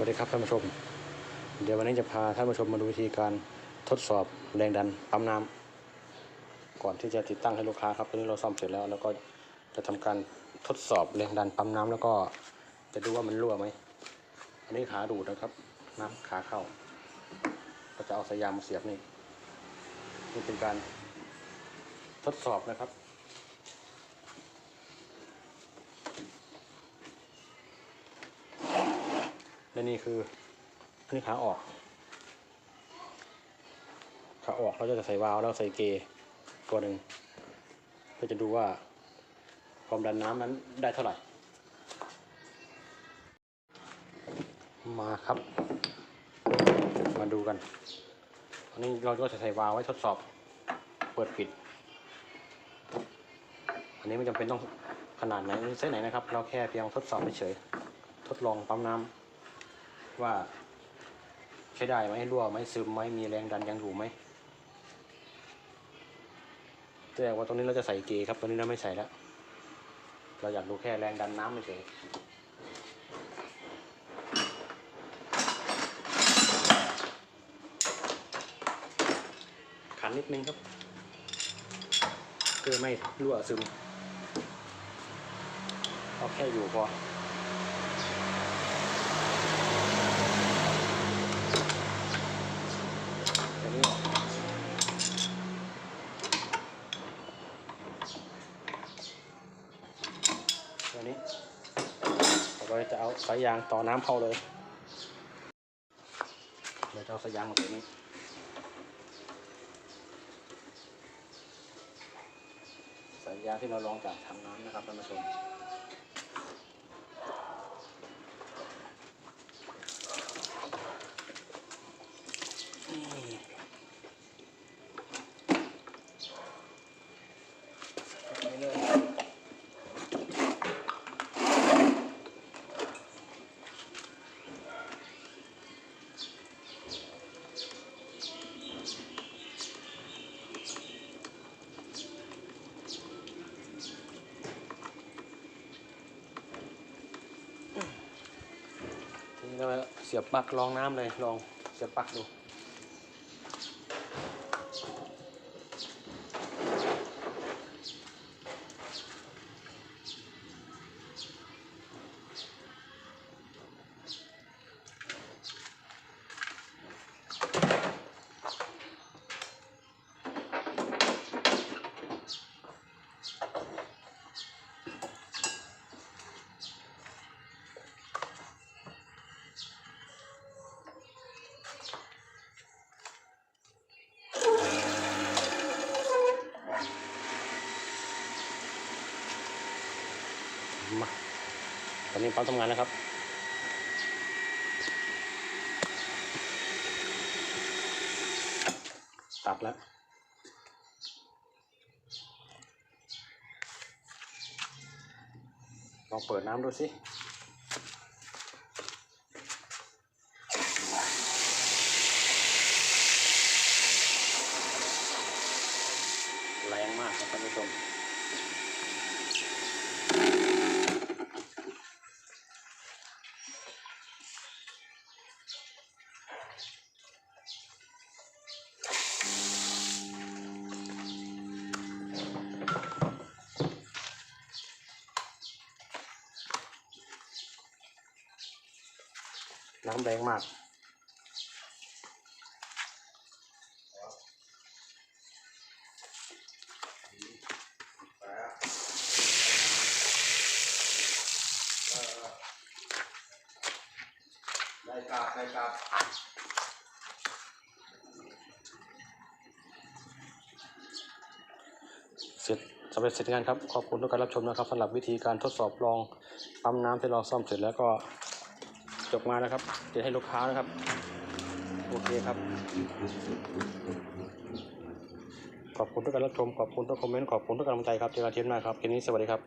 วัสดีครับท่านผู้ชม เดี๋ยววันนี้จะพาท่านผู้ชมมาดูวิธีการทดสอบแรงดันปั๊มน้ำก่อนที่จะติดตั้งให้ลูกค้าครับตอนนี้เราซ่อมเสร็จแล้ว แล้วก็จะทำการทดสอบแรงดันปั๊มน้ำแล้วก็จะดูว่ามันรั่วไหมอันนี้ขาดูดนะครับน้ำขาเข้า ก็จะเอาสายยางมาเสียบนี่นี่เป็นการทดสอบนะครับ และนี่คืออันนี้ขาออก ขาออกเราจะใส่วาล์วแล้วใส่เกย์ตัวหนึ่งเพื่อจะดูว่าความดันน้ำนั้นได้เท่าไหร่ มาครับ มาดูกันอันนี้เราก็จะใส่วาล์วไว้ทดสอบ เปิดปิด อันนี้ไม่จำเป็นต้องขนาดไหนเส้นไหนนะครับ เราแค่เพียงทดสอบเฉยทดลองปั๊มน้ำ ว่า ใช้ได้ไหมรั่วไหมซึมไหมมีแรงดันยังอยู่ไหมแต่ว่าตรงนี้เราจะใส่เกย์ครับตรงนี้เราไม่ใส่แล้วเราอยากดูแค่แรงดันน้ำเฉยขันนิดนึงครับเพื่อไม่รั่วซึมเอาแค่อยู่พอ ตัวนี้ออกตัว นี้เราก็จะเอาสายยางต่อน้ำเข้าเลยเดี๋ยวจะเอาสายยางมาตรงนี้สายยางที่เราลองจากถังน้ำนะครับท่านผู้ชมนี่ใส่ไปเลย แล้วเสียบปลั๊กลองน้ำเลยลองเสียบปลั๊กดู มาตอนนี้ปั๊มทำงานแล้วครับตัดแล้วลองเปิดน้ำดูสิแรงมากครับท่านผู้ชม น้ำแรงมากได้กราบได้กราบเสร็จสำเร็จเสร็จงานครับ ขอบคุณทุกการรับชมนะครับสำหรับวิธีการทดสอบลองปั๊มน้ำที่เราซ่อมเสร็จแล้วก็ จบมาแล้วครับจะให้ลูกค้านะครับ โอเคครับ ขอบคุณทุกการรับชม ขอบคุณทุกคอมเมนต์ ขอบคุณทุกกำลังใจครับเจอกันเทปหน้าครับทีนี้สวัสดีครับ